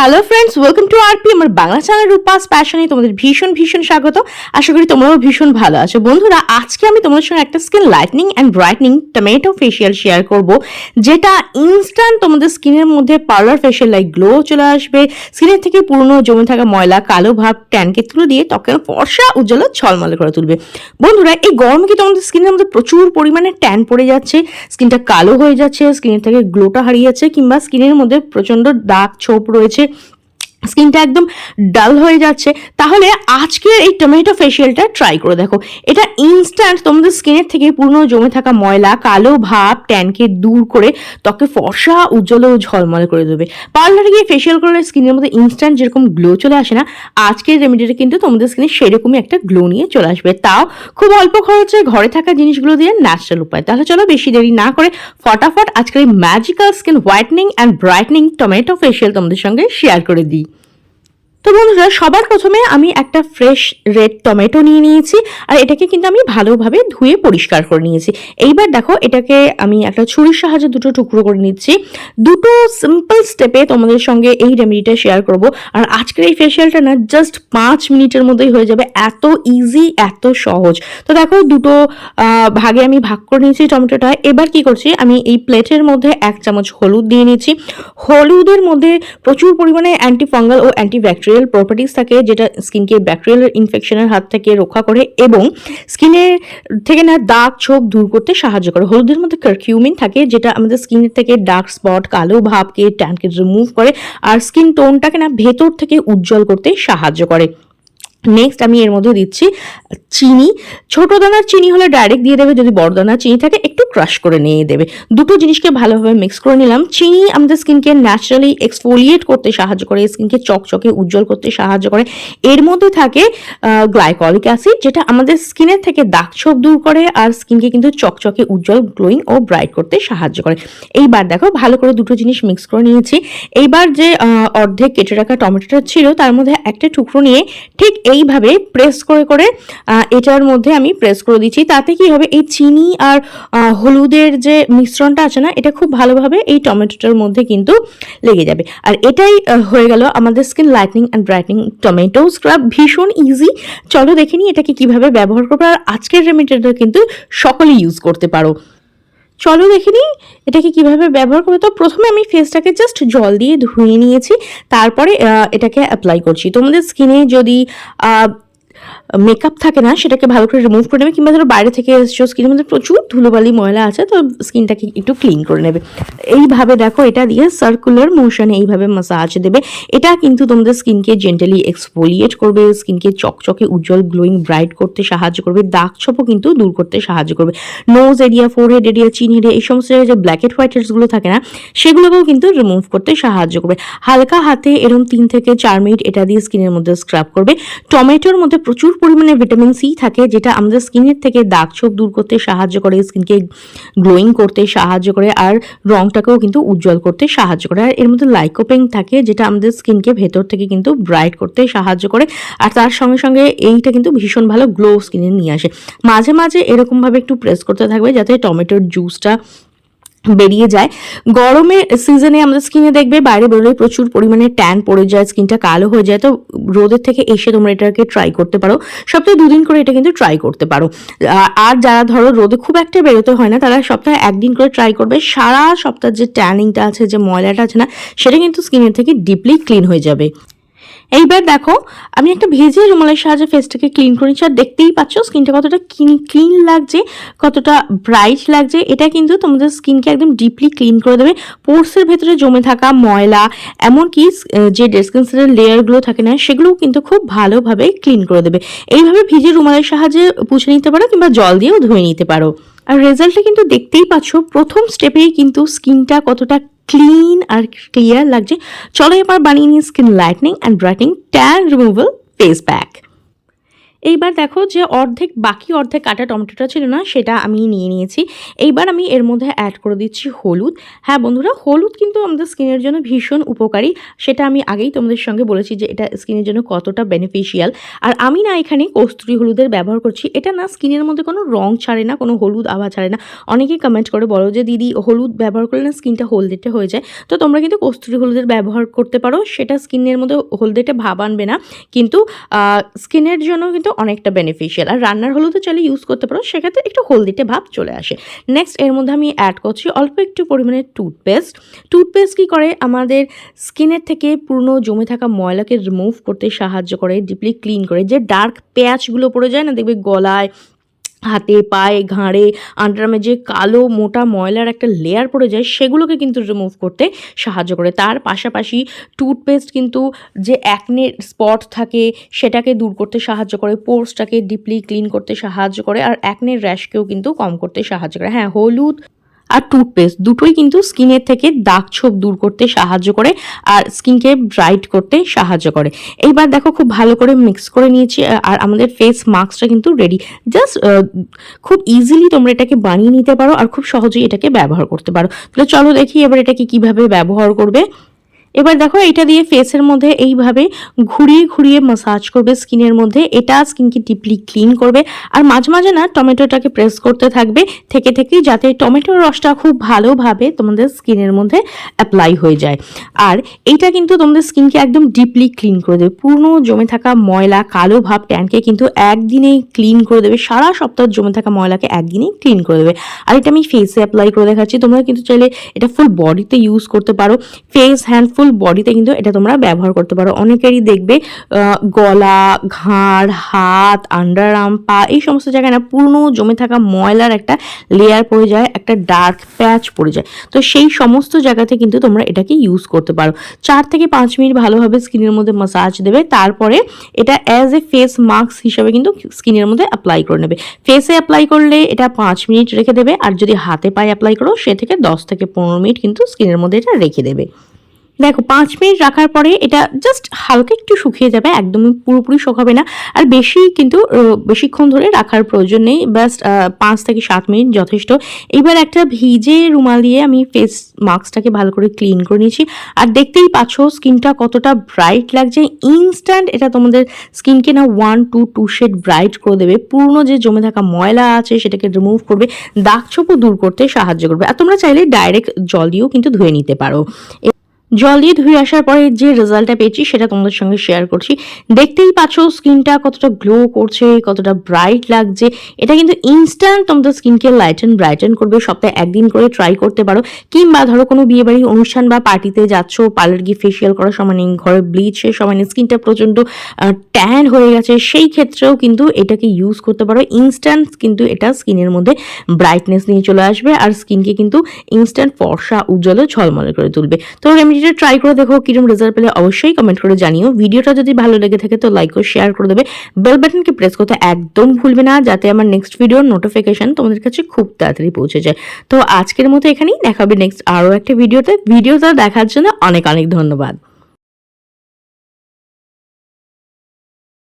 Hello friends welcome to R RP আমার Bangla channel Rupa's প্যাশনে তোমাদের ভীষণ ভীষণ স্বাগত। আশা করি তোমরাও ভীষণ ভালো আছো। বন্ধুরা, আজকে আমি তোমাদের সঙ্গে একটা skin lightening and brightening tomato facial share করব, যেটা ইনস্ট্যান্ট তোমাদের স্কিনের মধ্যে পার্লার ফেশিয়াল লাইক গ্লো চলে আসবে। স্কিনের থেকে পুরনো জমে থাকা ময়লা, কালো ভাব ট্যানকে তুলে দিয়ে ত্বকের ফর্সা, উজ্জ্বল ছলমলে করে তুলবে। বন্ধুরা, এই গরমে কি তোমাদের স্কিনের মধ্যে প্রচুর পরিমাণে ট্যান পড়ে যাচ্ছে? স্কিনটা কালো হয়ে যাচ্ছে স্কিনের থেকে গ্লোটা হারিয়ে যাচ্ছে, কিংবা স্কিনের মধ্যে প্রচণ্ড দাগ ছোপ রয়েছে স্কিনটা একদম ডাল হয়ে যাচ্ছে। তাহলে আজকের এই টমেটো ফেশিয়ালটা ট্রাই করে দেখো। এটা ইনস্ট্যান্ট তোমাদের স্কিনের থেকে পুরনো জমে থাকা ময়লা, কালো ভাব, ট্যানকে দূর করে ত্বকে ফর্সা, উজ্জ্বল ও ঝলমল করে দেবে। পার্লারে গিয়ে ফেশিয়াল করলে স্কিনের মধ্যে ইনস্ট্যান্ট যেরকম গ্লো চলে আসে না, আজকের রেমেডিটা কিন্তু তোমাদের স্কিনে সেরকমই একটা গ্লো নিয়ে চলে আসবে। তাও খুব অল্প খরচে ঘরে থাকা জিনিসগুলো দিয়ে ন্যাচারাল উপায়। তাহলে চলো বেশি দেরি না করে ফটাফট আজকের এই magical skin whitening and brightening tomato facial তোমাদের সঙ্গে শেয়ার করে দিই। বন্ধুরা, সবার প্রথমে আমি একটা ফ্রেশ রেড টমেটো নিয়ে নিয়েছি আর এটাকে কিন্তু আমি ভালোভাবে ধুয়ে পরিষ্কার করে নিয়েছি। এইবার দেখো, এটাকে আমি একটা ছুরির সাহায্যে দুটো টুকরো করে নিচ্ছি। দুটো সিম্পল স্টেপে তোমাদের সঙ্গে এই রেমেডিটা শেয়ার করব। আর আজকের এই ফেশিয়ালটা না জাস্ট পাঁচ মিনিটের মধ্যেই হয়ে যাবে। এত ইজি এত সহজ। তো দেখো, দুটো ভাগে আমি ভাগ করে নিয়েছি টমেটোটা। এবার কি করছি, আমি এই প্লেটের মধ্যে এক চামচ হলুদ দিয়ে নিয়েছি হলুদের মধ্যে প্রচুর পরিমাণে অ্যান্টি ফাঙ্গাল ও অ্যান্টি ব্যাকটেরিয়াল প্রপার্টিস থাকে, যেটা স্কিনকে ব্যাকটেরিয়াল ইনফেকশনের হাত থেকে রক্ষা করে এবং স্কিনের থেকে না দাগ, ছোপ দূর করতে সাহায্য করে। হলুদের মধ্যে কারকিউমিন থাকে, যেটা আমাদের স্কিনের থেকে ডার্ক স্পট কালো ভাবকে ট্যানকে রিমুভ করে, আর স্কিন টোনটাকে না ভেতর থেকে উজ্জ্বল করতে সাহায্য করে। নেক্সট আমি এর মধ্যে দিচ্ছি চিনি। ছোট দানার চিনি হলে ডাইরেক্ট দিয়ে দেবে। যদি বড় দানার চিনি থাকে, একটু ক্রাশ করে নিয়ে দেবে। দুটো জিনিসকে ভালোভাবে মিক্স করে নিলাম। চিনি আমাদের স্কিনকে ন্যাচারালি এক্সফোলিয়েট করতে সাহায্য করে, স্কিনকে চকচকে, উজ্জ্বল করতে সাহায্য করে। এর মধ্যে থাকে গ্লাইকলিক অ্যাসিড যেটা আমাদের স্কিনের থেকে দাগ ছোপ দূর করে আর স্কিনকে কিন্তু চকচকে, উজ্জ্বল গ্লোয়িং ও ব্রাইট করতে সাহায্য করে। এইবার দেখো, ভালো করে দুটো জিনিস মিক্স করে নিয়েছি। এইবার যে অর্ধেক কেটে রাখা টমেটোটা ছিল, তার মধ্যে একটা টুকরো নিয়ে ঠিক এইভাবে প্রেস করে করে এটার মধ্যে আমি প্রেস করে দিচ্ছি। তাতে কি হবে? এই চিনি আর হলুদের যে মিশ্রণটা আছে না, এটা খুব ভালোভাবে এই টমেটোটার মধ্যে কিন্তু লেগে যাবে। আর এটাই হয়ে গেল আমাদের skin lightening and brightening tomato scrub ভীষণ ইজি চলো দেখে নিই এটাকে কীভাবে ব্যবহার করব। আর আজকের রেমিডিটা কিন্তু সকলে ইউজ করতে পারো। চলো দেখে নিই এটাকে কীভাবে ব্যবহার করব। তো প্রথমে আমি ফেসটাকে জাস্ট জল দিয়ে ধুয়ে নিয়েছি, তারপরে এটাকে অ্যাপ্লাই করছি। তোমাদের স্কিনে যদি মেকআপ থাকে না, সেটাকে ভালো করে রিমুভ করে নেবে কিংবা ধরো বাইরে থেকে এসছো স্কিনের মধ্যে প্রচুর ধুলোবালি ময়লা আছে, তো স্কিনটাকে একটু ক্লিন করে নেবে। এইভাবে দেখো, এটা দিয়ে সার্কুলার মোশনে এইভাবে মাসাজ দেবে। এটা কিন্তু তোমাদের স্কিনকে জেন্টালি এক্সফোলিয়েট করবে স্কিনকে চকচকে, উজ্জ্বল গ্লোয়িং ব্রাইট করতে সাহায্য করবে দাগ ছোপও কিন্তু দূর করতে সাহায্য করবে। Nose area forehead area chin area এই সমস্ত যে ব্ল্যাক হেড হোয়াইট হেডসগুলো থাকে না, সেগুলোকেও কিন্তু রিমুভ করতে সাহায্য করবে। হালকা হাতে এরকম তিন থেকে চার মিনিট এটা দিয়ে স্কিনের মধ্যে স্ক্রাব করবে। টমেটোর মধ্যে প্রচুর পরিমাণে ভিটামিন সি থাকে, যেটা আমাদের স্কিনের থেকে দাগ ছোপ দূর করতে সাহায্য করে, স্কিনকে গ্লোয়িং করতে সাহায্য করে, আর রংটাকেও কিন্তু উজ্জ্বল করতে সাহায্য করে। আর এর মধ্যে লাইকোপেং থাকে, যেটা আমাদের স্কিনকে ভেতর থেকে কিন্তু ব্রাইট করতে সাহায্য করে, আর তার সঙ্গে সঙ্গে এইটা কিন্তু ভীষণ ভালো গ্লো স্কিনে নিয়ে আসে। মাঝে মাঝে এরকমভাবে একটু প্রেস করতে থাকবে, যাতে টমেটোর জুসটা বেরিয়ে যায়। গরমের সিজনে আমাদের স্কিনে দেখবে বাইরে বেরোলে প্রচুর পরিমাণে ট্যান পড়ে যায় স্কিনটা কালো হয়ে যায়। তো রোদের থেকে এসে তোমরা এটাকে ট্রাই করতে পারো। সপ্তাহে দুদিন করে এটা কিন্তু ট্রাই করতে পারো। আর যারা ধরো রোদে খুব একটা বেরোতে হয় না, তারা সপ্তাহে একদিন করে ট্রাই করবে। সারা সপ্তাহ যে ট্যানিংটা আছে, যে ময়লাটা আছে না, সেটা কিন্তু স্কিনের থেকে ডিপলি ক্লিন হয়ে যাবে। এইবার দেখো, আমি একটা ভেজে রুমালের সাহায্যে ফেসটাকে ক্লিন করে নিচ্ছি। আর দেখতেই পাচ্ছ স্কিনটা কতটা ক্লিন লাগছে, কতটা ব্রাইট লাগছে। এটা কিন্তু তোমাদের স্কিনকে একদম ডিপলি ক্লিন করে দেবে। পোর্সের ভেতরে জমে থাকা ময়লা, এমনকি যে ডেসকেন্সারের লেয়ারগুলো থাকে না, সেগুলোও কিন্তু খুব ভালোভাবে ক্লিন করে দেবে। এইভাবে ভিজে রুমালের সাহায্যে পুছে নিতে পারো কিংবা জল দিয়েও ধুয়ে নিতে পারো। আর রেজাল্টটা কিন্তু দেখতেই পাচ্ছ, প্রথম স্টেপেই কিন্তু স্কিনটা কতটা ক্লিন আর ক্লিয়ার লাগছে। চলো এবার বানিয়ে নিই skin lightening and brightening tan removal face pack এইবার দেখো যে অর্ধেক, বাকি অর্ধেক কাটা টমেটোটা ছিল না, সেটা আমি নিয়ে নিয়েছি। এইবার আমি এর মধ্যে অ্যাড করে দিচ্ছি হলুদ। হ্যাঁ বন্ধুরা, হলুদ কিন্তু আমাদের স্কিনের জন্য ভীষণ উপকারী। সেটা আমি আগেই তোমাদের সঙ্গে বলেছি যে এটা স্কিনের জন্য কতটা বেনিফিশিয়াল আর আমি না এখানে কস্তুরি হলুদের ব্যবহার করছি। এটা না স্কিনের মধ্যে কোনো রং ছাড়ে না, কোনো হলুদ আভা ছাড়ে না। অনেকেই কমেন্ট করে বলো যে, দিদি, হলুদ ব্যবহার করলে না স্কিনটা হলদেটে হয়ে যায়? তো তোমরা কিন্তু কস্তুরি হলুদের ব্যবহার করতে পারো। সেটা স্কিনের মধ্যে হলদেটে ভাব আনবে না। কিন্তু স্কিনের জন্য কিন্তু অনেকটা বেনিফিশিয়াল আর রান্নার হলুদও চাইলে ইউজ করতে পারো, সেক্ষেত্রে একটু হলদিতে ভাব চলে আসে। নেক্সট এর মধ্যে আমি অ্যাড করছি অল্প একটু পরিমাণে টুথপেস্ট টুথপেস্ট কী করে? আমাদের স্কিনের থেকে পুরনো জমে থাকা ময়লাকে রিমুভ করতে সাহায্য করে ডিপলি ক্লিন করে। যে ডার্ক প্যাচগুলো পড়ে যায় না, দেখবে গলায় হাতে, পায়ে, ঘাড়ে আন্ডারমে যে কালো, মোটা ময়লার একটা লেয়ার পড়ে যায়, সেগুলোকে কিন্তু রিমুভ করতে সাহায্য করে। তার পাশাপাশি টুথপেস্ট কিন্তু যে অ্যাকনে স্পট থাকে, সেটাকে দূর করতে সাহায্য করে পোর্সটাকে ডিপলি ক্লিন করতে সাহায্য করে, আর অ্যাকনের র্যাশকেও কিন্তু কম করতে সাহায্য করে। হ্যাঁ হলুদ আর টুথপেস্ট দুটোই কিন্তু স্কিনের থেকে দাগ ছোপ দূর করতে সাহায্য করে আর স্কিনকে ব্রাইট করতে সাহায্য করে। এইবার দেখো খুব ভালো করে মিক্স করে নিয়েছি আর আমাদের ফেস মাস্কটা কিন্তু রেডি জাস্ট খুব ইজিলি তোমরা এটাকে বানিয়ে নিতে পারো আর খুব সহজেই এটাকে ব্যবহার করতে পারো। তাহলে চলো দেখি এবার এটাকে কীভাবে ব্যবহার করবে। এবার দেখো এটা দিয়ে ফেসের মধ্যে এইভাবে ঘুরিয়ে ঘুরিয়ে মাসাজ করবে স্কিনের মধ্যে। এটা স্কিনকে ডিপলি ক্লিন করবে। আর মাঝে মাঝে না টমেটোটাকে প্রেস করতে থাকবে থেকে থেকে যাতে টমেটোর রসটা খুব ভালোভাবে তোমাদের স্কিনের মধ্যে অ্যাপ্লাই হয়ে যায়। আর এইটা কিন্তু তোমাদের স্কিনকে একদম ডিপলি ক্লিন করে দেবে। পুরনো জমে থাকা ময়লা, কালো ভাব ট্যানকে কিন্তু একদিনেই ক্লিন করে দেবে। সারা সপ্তাহ জমে থাকা ময়লাকে একদিনেই ক্লিন করে দেবে। আর এটা আমি ফেসে অ্যাপ্লাই করে দেখাচ্ছি। তোমরা কিন্তু চাইলে এটা ফুল বডিতে ইউজ করতে পারো। ফেস হ্যান্ড ফুল বডিতে কিন্তু এটা তোমরা ব্যবহার করতে পারো। অনেকেরই দেখবে গলা, ঘাড়, হাত আন্ডার আর্ম পা, এই সমস্ত জায়গায় না পুরনো জমে থাকা ময়লার একটা লেয়ার পড়ে যায়, একটা ডার্ক প্যাচ পড়ে যায়। তো সেই সমস্ত জায়গাতে কিন্তু তোমরা এটাকে ইউজ করতে পারো। চার থেকে পাঁচ মিনিট ভালোভাবে স্কিনের মধ্যে মাসাজ দেবে, তারপরে এটা অ্যাজ এ ফেস মাস্ক হিসাবে কিন্তু স্কিনের মধ্যে অ্যাপ্লাই করে নেবে। ফেসে অ্যাপ্লাই করলে এটা পাঁচ মিনিট রেখে দেবে, আর যদি হাতে পায়ে অ্যাপ্লাই করো, সে থেকে দশ থেকে পনেরো মিনিট কিন্তু স্কিনের মধ্যে এটা রেখে দেবে। দেখো, পাঁচ মিনিট রাখার পরে এটা জাস্ট হালকা একটু শুকিয়ে যাবে, একদমই পুরোপুরি শুকাবে না। আর বেশি কিন্তু বেশিক্ষণ ধরে রাখার প্রয়োজন নেই। জাস্ট পাঁচ থেকে সাত মিনিট যথেষ্ট। এবার একটা ভিজে রুমাল দিয়ে আমি ফেস মাস্কটাকে ভালো করে ক্লিন করে নিয়েছি। আর দেখতেই পাচ্ছ স্কিনটা কতটা ব্রাইট লাগছে। ইনস্ট্যান্ট এটা তোমাদের স্কিনকে না one to two shade bright করে দেবে। পুরনো যে জমে থাকা ময়লা আছে, সেটাকে রিমুভ করবে। দাগ ছোপও দূর করতে সাহায্য করবে। আর তোমরা চাইলে ডাইরেক্ট জল দিয়েও কিন্তু ধুয়ে নিতে পারো। জল দিয়ে ধুয়ে আসার পরে যে রেজাল্টটা পেয়েছি সেটা তোমাদের সঙ্গে শেয়ার করছি। দেখতেই পাচ্ছ স্কিনটা কতটা গ্লো করছে, কতটা ব্রাইট লাগছে। এটা কিন্তু ইনস্ট্যান্ট তোমাদের স্কিনকে লাইটেন ব্রাইটেন করবে। সপ্তাহে একদিন করে ট্রাই করতে পারো। কিংবা ধরো কোনো বিয়ে বাড়ি অনুষ্ঠান বা পার্টিতে যাচ্ছ পার্লার গিয়ে ফেসিয়াল করার সময় নেই, ঘরে ব্লিচ শেষ সময় নেই স্কিনটা প্রচণ্ড ট্যান হয়ে গেছে। সেই ক্ষেত্রেও কিন্তু এটাকে ইউজ করতে পারো। ইনস্ট্যান্ট কিন্তু এটা স্কিনের মধ্যে ব্রাইটনেস নিয়ে চলে আসবে। আর স্কিনকে কিন্তু ইনস্ট্যান্ট ফর্সা, উজ্জ্বল ঝলমলে করে তুলবে। তো রেমেডি ভিডিওটা ট্রাই করে দেখো কিরম রেজাল্ট পেলে অবশ্যই কমেন্ট করে জানিও। ভিডিওটা যদি ভালো লেগে থাকে তো লাইক ও শেয়ার করে দেবে। বেল বাটনকে প্রেস করতে একদম ভুলবে না যাতে আমার নেক্সট ভিডিওর নোটিফিকেশান তোমাদের কাছে খুব তাড়াতাড়ি পৌঁছে যায়। তো আজকের মতো এখানেই দেখাবে নেক্সট আরও একটা ভিডিওতে ভিডিওটা দেখার জন্য অনেক অনেক ধন্যবাদ।